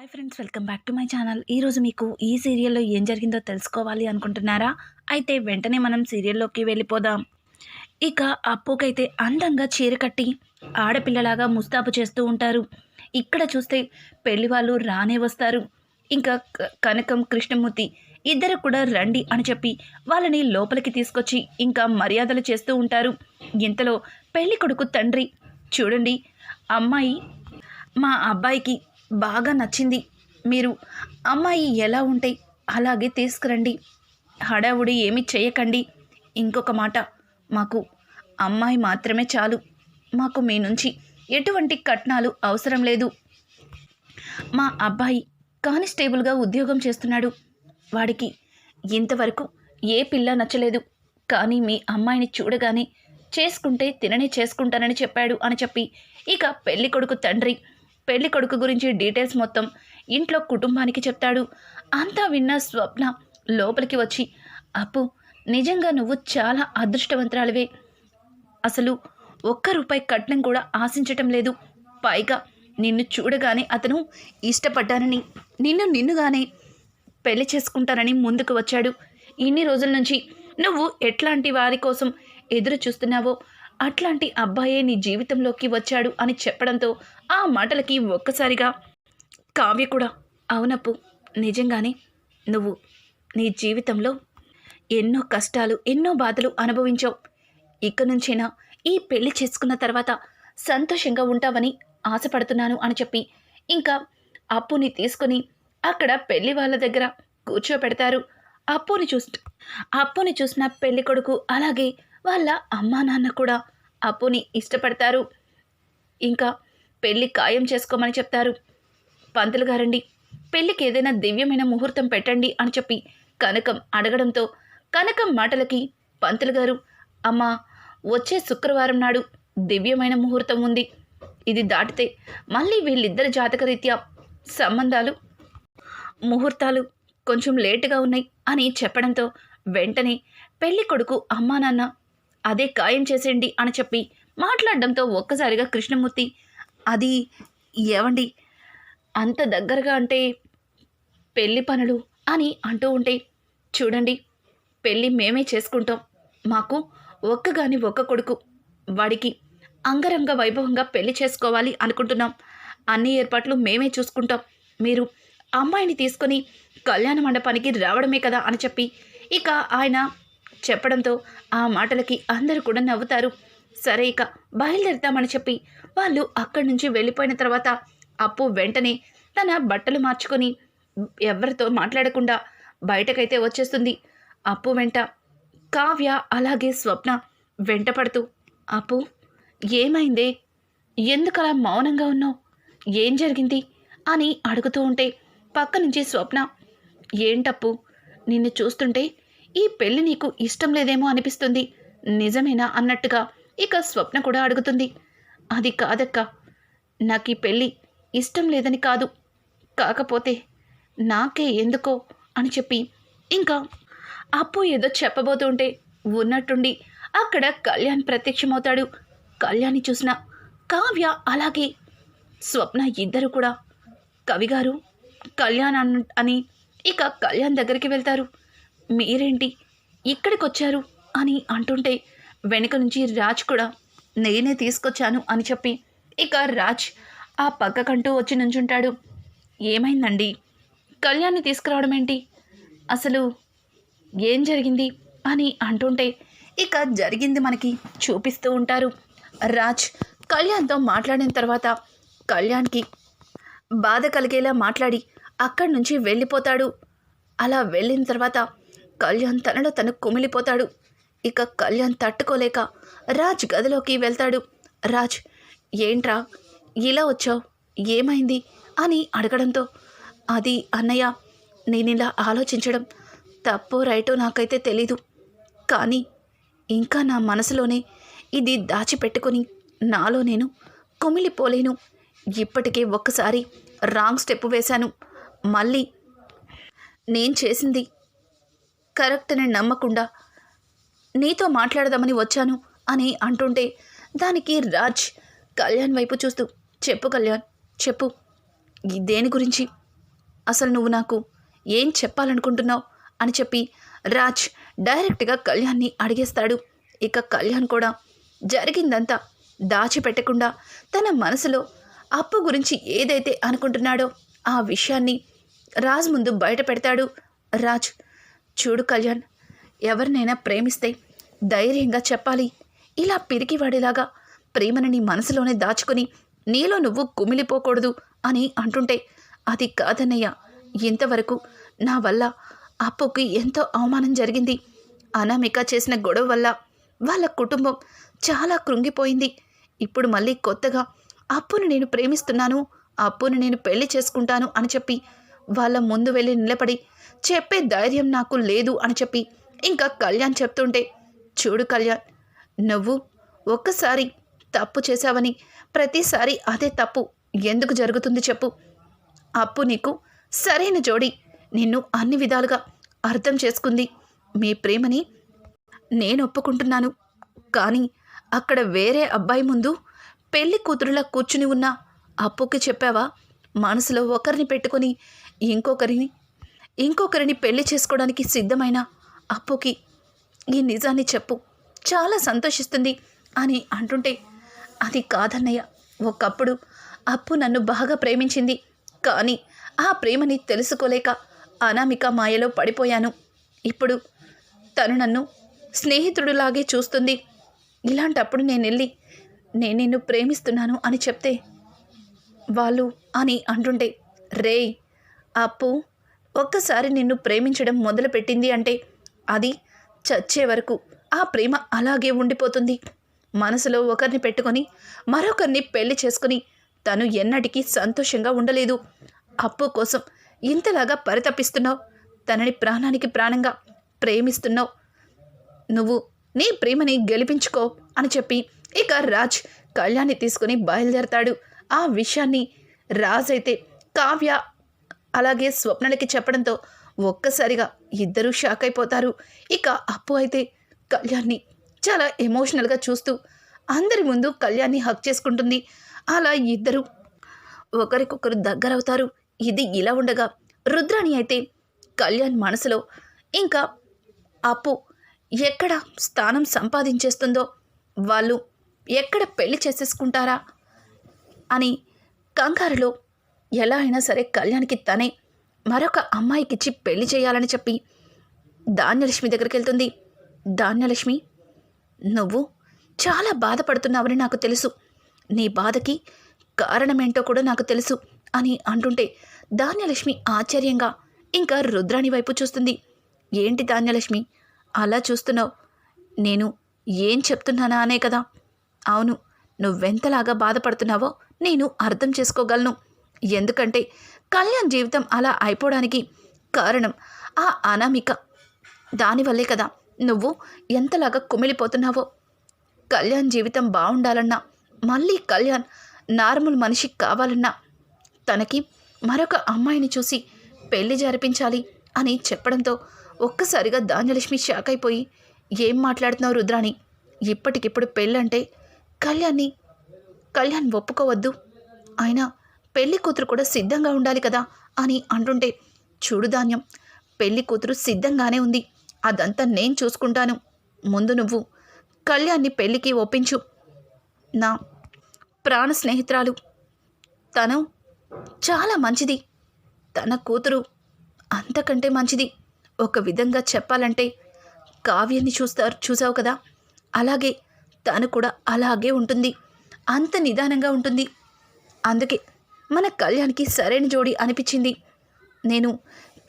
Hi friends welcome back to my channel ఈరోజు మీకు ఈ సీరియల్లో ఏం జరిగిందో తెలుసుకోవాలి అనుకుంటున్నారా? అయితే వెంటనే మనం సీరియల్లోకి వెళ్ళిపోదాం. ఇక అప్పుకైతే అందంగా చీర కట్టి ఆడపిల్లలాగా ముస్తాబు చేస్తూ ఉంటారు. ఇక్కడ చూస్తే పెళ్ళి వాళ్ళు రానే వస్తారు. ఇంకా క- కనకం కృష్ణమూర్తి ఇద్దరు కూడా రండి అని చెప్పి వాళ్ళని లోపలికి తీసుకొచ్చి ఇంకా మర్యాదలు చేస్తూ ఉంటారు. ఇంతలో పెళ్ళి కొడుకు తండ్రి చూడండి అమ్మాయి మా అబ్బాయికి బాగా నచ్చింది. మీరు అమ్మాయి ఎలా ఉంటే అలాగే తీసుకురండి. హడావుడి ఏమి చేయకండి. ఇంకొక మాట మాకు అమ్మాయి మాత్రమే చాలు. మాకు మీ నుంచి ఎటువంటి కట్నాలు అవసరం లేదు. మా అబ్బాయి కానిస్టేబుల్గా ఉద్యోగం చేస్తున్నాడు. వాడికి ఇంతవరకు ఏ పిల్ల నచ్చలేదు. కానీ మీ అమ్మాయిని చూడగానే చేసుకుంటే తిననే చేసుకుంటానని చెప్పాడు అని చెప్పి ఇక పెళ్ళికొడుకు తండ్రి పెళ్ళి కొడుకు గురించి డీటెయిల్స్ మొత్తం ఇంట్లో కుటుంబానికి చెప్తాడు. అంతా విన్న స్వప్న లోపలికి వచ్చి అప్పు నిజంగా నువ్వు చాలా అదృష్టవంతురాలివే. అసలు ఒక్క రూపాయి కట్నం కూడా ఆశించటం లేదు. పైగా నిన్ను చూడగానే అతను ఇష్టపడ్డానని నిన్ను నిన్నుగానే పెళ్ళి చేసుకుంటానని ముందుకు వచ్చాడు. ఇన్ని రోజుల నుంచి నువ్వు ఎట్లాంటి వారి కోసం ఎదురు చూస్తున్నావో అట్లాంటి అబ్బాయే నీ జీవితంలోకి వచ్చాడు అని చెప్పడంతో ఆ మాటలకి ఒక్కసారిగా కావ్య కూడా అవునప్పు నిజంగానే నువ్వు నీ జీవితంలో ఎన్నో కష్టాలు ఎన్నో బాధలు అనుభవించావు. ఇక నుంచైనా ఈ పెళ్ళి చేసుకున్న తర్వాత సంతోషంగా ఉంటావని ఆశపడుతున్నాను అని చెప్పి ఇంకా అప్పుని తీసుకుని అక్కడ పెళ్ళి వాళ్ళ దగ్గర కూర్చోపెడతారు అప్పుని చూస్ అప్పుని చూసిన పెళ్ళి కొడుకు అలాగే వాళ్ళ అమ్మా నాన్న కూడా అప్పుని ఇష్టపడతారు. ఇంకా పెళ్ళి ఖాయం చేసుకోమని చెప్తారు. పంతులు గారండి పెళ్ళికి ఏదైనా దివ్యమైన ముహూర్తం పెట్టండి అని చెప్పి కనకం అడగడంతో కనకం మాటలకి పంతులు గారు అమ్మా వచ్చే శుక్రవారం నాడు దివ్యమైన ముహూర్తం ఉంది. ఇది దాటితే మళ్ళీ వీళ్ళిద్దరి జాతకరీత్యా సంబంధాలు ముహూర్తాలు కొంచెం లేటుగా ఉన్నాయి అని చెప్పడంతో వెంటనే పెళ్ళి కొడుకు అమ్మా నాన్న అదే ఖాయం చేసేయండి అని చెప్పి మాట్లాడడంతో ఒక్కసారిగా కృష్ణమూర్తి అది ఏవండి అంత దగ్గరగా అంటే పెళ్ళి పనులు అని అంటూ ఉంటే చూడండి పెళ్ళి మేమే చేసుకుంటాం. మాకు ఒక్కగాని ఒక్క కొడుకు వాడికి అంగరంగ వైభవంగా పెళ్ళి చేసుకోవాలి అనుకుంటున్నాం. అన్ని ఏర్పాట్లు మేమే చూసుకుంటాం. మీరు అమ్మాయిని తీసుకొని కళ్యాణ మండపానికి రావడమే కదా అని చెప్పి ఇక ఆయన చెప్పడంతో ఆ మాటలకి అందరూ కూడా నవ్వుతారు. సరే ఇక బయలుదేరుతామని చెప్పి వాళ్ళు అక్కడి నుంచి వెళ్ళిపోయిన తర్వాత అప్పు వెంటనే తన బట్టలు మార్చుకొని ఎవరితో మాట్లాడకుండా బయటకైతే వచ్చేస్తుంది. అప్పు వెంట కావ్య అలాగే స్వప్న వెంట పడుతూ అప్పు ఏమైందే? ఎందుకలా మౌనంగా ఉన్నావు? ఏం జరిగింది? అని అడుగుతూ ఉంటే పక్క నుంచి స్వప్న ఏంటప్పు? నిన్ను చూస్తుంటే ఈ పెళ్ళి నీకు ఇష్టం లేదేమో అనిపిస్తుంది. నిజమేనా అన్నట్టుగా ఇక స్వప్న కూడా అడుగుతుంది. అది కాదక్క. నాకు ఈ పెళ్ళి ఇష్టం లేదని కాదు. కాకపోతే నాకే ఎందుకో అని చెప్పి ఇంకా అప్పు ఏదో చెప్పబోతుంటే ఉన్నట్టుండి అక్కడ కళ్యాణ్ ప్రత్యక్షమవుతాడు. కళ్యాణ్ని చూసిన కావ్య అలాగే స్వప్న ఇద్దరు కూడా. కవిగారు కళ్యాణ్ అని ఇక కళ్యాణ్ దగ్గరికి వెళ్తారు. మీరేంటి ఇక్కడికి వచ్చారు అని అంటుంటే వెనుక నుంచి రాజ్ కూడా నేనే తీసుకొచ్చాను అని చెప్పి ఇక రాజ్ ఆ పక్కకంటూ వచ్చి నుంచుంటాడు. ఏమైందండి? కళ్యాణ్ని తీసుకురావడం ఏంటి అసలు ఏం జరిగింది? అని అంటుంటే ఇక జరిగింది మనకి చూపిస్తూ ఉంటారు. రాజ్ కళ్యాణ్తో మాట్లాడిన తర్వాత కళ్యాణ్కి బాధ కలిగేలా మాట్లాడి అక్కడి నుంచి వెళ్ళిపోతాడు. అలా వెళ్ళిన తర్వాత కళ్యాణ్ తనలో తను కుమిలిపోతాడు. ఇక కళ్యాణ్ తట్టుకోలేక రాజ్ గదిలోకి వెళ్తాడు. రాజ్ ఏంట్రా? ఇలా వచ్చావు? ఏమైంది? అని అడగడంతో అది అన్నయ్య నేను ఇలా ఆలోచించడం తప్పో రైటో నాకైతే తెలీదు. కానీ ఇంకా నా మనసులోనే ఇది దాచిపెట్టుకొని నాలో నేను కుమిలిపోలేను. ఇప్పటికే ఒక్కసారి రాంగ్ స్టెప్ వేశాను. మళ్ళీ నేను చేసింది కరెక్ట్ అని నమ్మకుండా నీతో మాట్లాడదామని వచ్చాను అని అంటుంటే దానికి రాజ్ కళ్యాణ్ వైపు చూస్తూ చెప్పు కళ్యాణ్ చెప్పు. దేని గురించి? అసలు నువ్వు నాకు ఏం చెప్పాలనుకుంటున్నావు? అని చెప్పి రాజ్ డైరెక్ట్గా కళ్యాణ్ని అడిగేస్తాడు. ఇక కళ్యాణ్ కూడా జరిగిందంతా దాచిపెట్టకుండా తన మనసులో అప్పు గురించి ఏదైతే అనుకుంటున్నాడో ఆ విషయాన్ని రాజ్ ముందు బయట పెడతాడు. రాజ్ చూడు కళ్యాణ్ ఎవరినైనా ప్రేమిస్తే ధైర్యంగా చెప్పాలి. ఇలా పిరికివాడేలాగా ప్రేమను నీ మనసులోనే దాచుకుని నీలో నువ్వు కుమిలిపోకూడదు అని అంటుంటే అది కాదన్నయ్య ఇంతవరకు నా వల్ల అప్పుకి ఎంతో అవమానం జరిగింది. అనామిక చేసిన గొడవ వల్ల వాళ్ళ కుటుంబం చాలా కృంగిపోయింది. ఇప్పుడు మళ్ళీ కొత్తగా అప్పును నేను ప్రేమిస్తున్నాను అప్పును నేను పెళ్ళి చేసుకుంటాను అని చెప్పి వాళ్ళ ముందు వెళ్ళి నిలబడి చెప్పే ధైర్యం నాకు లేదు అని చెప్పి ఇంకా కళ్యాణ్ చెప్తుంటే చూడు కళ్యాణ్ నువ్వు ఒక్కసారి తప్పు చేశావని ప్రతిసారి అదే తప్పు ఎందుకు జరుగుతుంది చెప్పు. అప్పు నీకు సరైన జోడి నిన్ను అన్ని విధాలుగా అర్థం చేసుకుంది మీ ప్రేమని నేను ఒప్పుకుంటున్నాను. కానీ అక్కడ వేరే అబ్బాయి ముందు పెళ్ళి కూతురులా కూర్చుని ఉన్న అప్పుకి చెప్పావా? మనసులో ఒకరిని పెట్టుకొని ఇంకొకరిని ఇంకొకరిని పెళ్ళి చేసుకోవడానికి సిద్ధమైన అప్పుకి ఈ నిజాన్ని చెప్పు. చాలా సంతోషిస్తుంది అని అంటుంటే అది కాదన్నయ్య. ఒకప్పుడు అప్పు నన్ను బాగా ప్రేమించింది. కానీ ఆ ప్రేమని తెలుసుకోలేక అనామిక మాయలో పడిపోయాను. ఇప్పుడు తను నన్ను స్నేహితుడులాగే చూస్తుంది. ఇలాంటప్పుడు నేను వెళ్ళి నేను నిన్ను ప్రేమిస్తున్నాను అని చెప్తే వాళ్ళు అని అంటుంటే రే అప్పు ఒక్కసారి నిన్ను ప్రేమించడం మొదలుపెట్టింది అంటే అది చచ్చే వరకు ఆ ప్రేమ అలాగే ఉండిపోతుంది. మనసులో ఒకరిని పెట్టుకొని మరొకరిని పెళ్ళి చేసుకుని తను ఎన్నటికీ సంతోషంగా ఉండలేదు. అప్పు కోసం ఇంతలాగా పరితపిస్తున్నావు. తనని ప్రాణానికి ప్రాణంగా ప్రేమిస్తున్నావు. నువ్వు నీ ప్రేమని గెలిపించుకో అని చెప్పి ఇక రాజ్ కళ్యాణ్ని తీసుకుని బయలుదేరతాడు. ఆ విషయాన్ని రాజ్ అయితే కావ్య అలాగే స్వప్నలకి చెప్పడంతో ఒక్కసారిగా ఇద్దరూ షాక్ అయిపోతారు. ఇక అప్పు అయితే కళ్యాణ్ని చాలా ఎమోషనల్గా చూస్తూ అందరి ముందు కళ్యాణ్ని హక్ చేసుకుంటుంది. అలా ఇద్దరు ఒకరికొకరు దగ్గరవుతారు ఇది ఇలా ఉండగా రుద్రాణి అయితే కళ్యాణ్ మనసులో ఇంకా అప్పు ఎక్కడ స్థానం సంపాదించేస్తుందో వాళ్ళు ఎక్కడ పెళ్ళి చేసేసుకుంటారా అని కంగారులో ఎలా అయినా సరే కళ్యాణ్కి తనే మరొక అమ్మాయికిచ్చి పెళ్ళి చేయాలని చెప్పి ధాన్యలక్ష్మి దగ్గరికి వెళ్తుంది. ధాన్యలక్ష్మి నువ్వు చాలా బాధపడుతున్నావని నాకు తెలుసు. నీ బాధకి కారణమేంటో కూడా నాకు తెలుసు అని అంటుంటే ధాన్యలక్ష్మి ఆశ్చర్యంగా ఇంకా రుద్రాణి వైపు చూస్తుంది. ఏంటి ధాన్యలక్ష్మి అలా చూస్తున్నావు? నేను ఏం చెప్తున్నానా అనే కదా. అవును నువ్వెంతలాగా బాధపడుతున్నావో నేను అర్థం చేసుకోగలను. ఎందుకంటే కళ్యాణ్ జీవితం అలా అయిపోవడానికి కారణం ఆ అనామిక. దానివల్లే కదా నువ్వు ఎంతలాగా కుమిలిపోతున్నావో. కళ్యాణ్ జీవితం బాగుండాలన్నా మళ్ళీ కళ్యాణ్ నార్మల్ మనిషి కావాలన్నా తనకి మరొక అమ్మాయిని చూసి పెళ్ళి జరిపించాలి అని చెప్పడంతో ఒక్కసారిగా ధాన్యలక్ష్మి షాక్ అయిపోయి ఏం మాట్లాడుతున్నావు రుద్రాణి? ఇప్పటికిప్పుడు పెళ్ళంటే కళ్యాణ్ని కళ్యాణ్ ఒప్పుకోవద్దు. అయినా పెళ్ళి కూతురు కూడా సిద్ధంగా ఉండాలి కదా అని అంటుంటే చూడు ధాన్యం పెళ్ళి కూతురు సిద్ధంగానే ఉంది. అదంతా నేను చూసుకుంటాను. ముందు నువ్వు కళ్యాణ్ని పెళ్ళికి ఒప్పించు. నా ప్రాణ స్నేహితురాలు. తను చాలా మంచిది. తన కూతురు అంతకంటే మంచిది. ఒక విధంగా చెప్పాలంటే కావ్యాన్ని చూస్తారు చూసావు కదా? అలాగే తను కూడా అలాగే ఉంటుంది. అంత నిదానంగా ఉంటుంది. అందుకే మన కళ్యాణ్కి సరైన జోడి అనిపించింది. నేను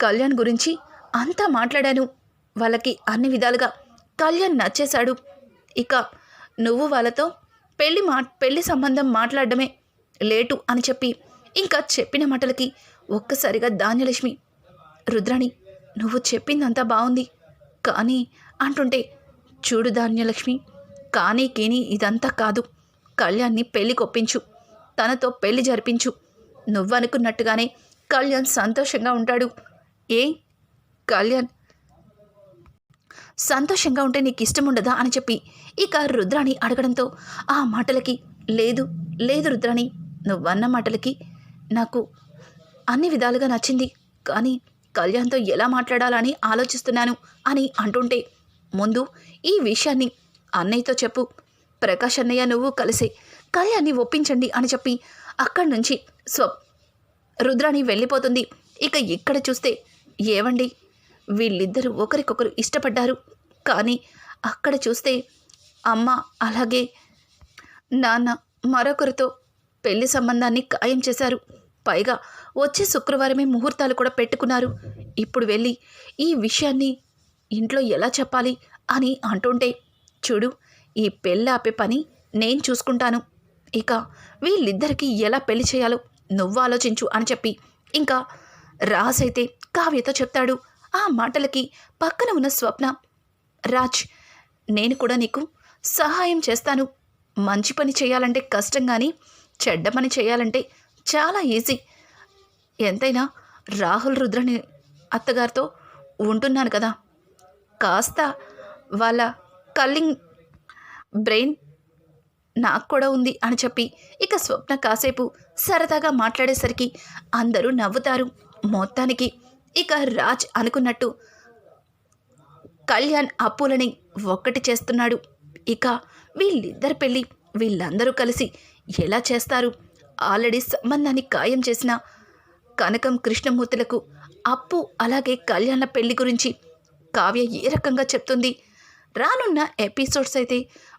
కళ్యాణ్ గురించి అంతా మాట్లాడాను. వాళ్ళకి అన్ని విధాలుగా కళ్యాణ్ నచ్చేశాడు. ఇక నువ్వు వాళ్ళతో పెళ్ళి మా పెళ్ళి సంబంధం మాట్లాడడమే లేటు అని చెప్పి ఇంకా చెప్పిన మాటలకి ఒక్కసారిగా ధాన్యలక్ష్మి రుద్రాణి నువ్వు చెప్పిందంతా బాగుంది కానీ అంటుంటే చూడు ధాన్యలక్ష్మి కానీ కీని ఇదంతా కాదు. కళ్యాణ్ని పెళ్ళి కొప్పించు తనతో పెళ్ళి జరిపించు. నువ్వనుకున్నట్టుగానే కళ్యాణ్ సంతోషంగా ఉంటాడు. ఏ? కళ్యాణ్? సంతోషంగా ఉంటే నీకు ఇష్టం ఉండదా అని చెప్పి ఇక రుద్రాణి అడగడంతో ఆ మాటలకి లేదు లేదు రుద్రాణి నువ్వన్న మాటలకి నాకు అన్ని విధాలుగా నచ్చింది. కానీ కళ్యాణ్తో ఎలా మాట్లాడాలని ఆలోచిస్తున్నాను అని అంటుంటే ముందు ఈ విషయాన్ని అన్నయ్యతో చెప్పు. ప్రకాష్ అన్నయ్య నువ్వు కలిసి. కళ్యాణ్ని ఒప్పించండి అని చెప్పి అక్కడి నుంచి స్వ రుద్రాణి వెళ్ళిపోతుంది. ఇక ఇక్కడ చూస్తే ఏవండి? వీళ్ళిద్దరూ ఒకరికొకరు ఇష్టపడ్డారు. కానీ అక్కడ చూస్తే అమ్మ అలాగే నాన్న మరొకరితో పెళ్ళి సంబంధాన్ని ఖాయం చేశారు. పైగా వచ్చే శుక్రవారమే ముహూర్తాలు కూడా పెట్టుకున్నారు. ఇప్పుడు వెళ్ళి ఈ విషయాన్ని ఇంట్లో ఎలా చెప్పాలి అని అంటుంటే చూడు ఈ పెళ్ళి ఆపే పని నేను చూసుకుంటాను. ఇక వీళ్ళిద్దరికీ ఎలా పెళ్ళి చేయాలో నువ్వు ఆలోచించు అని చెప్పి ఇంకా రాజ్ అయితే కావ్యతో చెప్తాడు. ఆ మాటలకి పక్కన ఉన్న స్వప్న రాజ్ నేను కూడా నీకు సహాయం చేస్తాను. మంచి పని చేయాలంటే కష్టం కానీ చెడ్డ పని చేయాలంటే చాలా ఈజీ. ఎంతైనా రాహుల్ రుద్రని అత్తగారితో ఉంటున్నాను కదా. కాస్త వాళ్ళ కల్లింగ్ బ్రెయిన్ నాకు కూడా ఉంది అని చెప్పి ఇక స్వప్న కాసేపు సరదాగా మాట్లాడేసరికి అందరూ నవ్వుతారు. మొత్తానికి ఇక రాజ్ అనుకున్నట్టు కళ్యాణ్ అప్పులని ఒక్కటి చేస్తున్నాడు. ఇక వీళ్ళిద్దరి పెళ్ళి వీళ్ళందరూ కలిసి ఎలా చేస్తారు? ఆల్రెడీ సంబంధాన్ని ఖాయం చేసిన కనకం కృష్ణమూర్తులకు అప్పు అలాగే కళ్యాణ పెళ్ళి గురించి కావ్య ఏ రకంగా చెప్తుంది? రానున్న ఎపిసోడ్స్ అయితే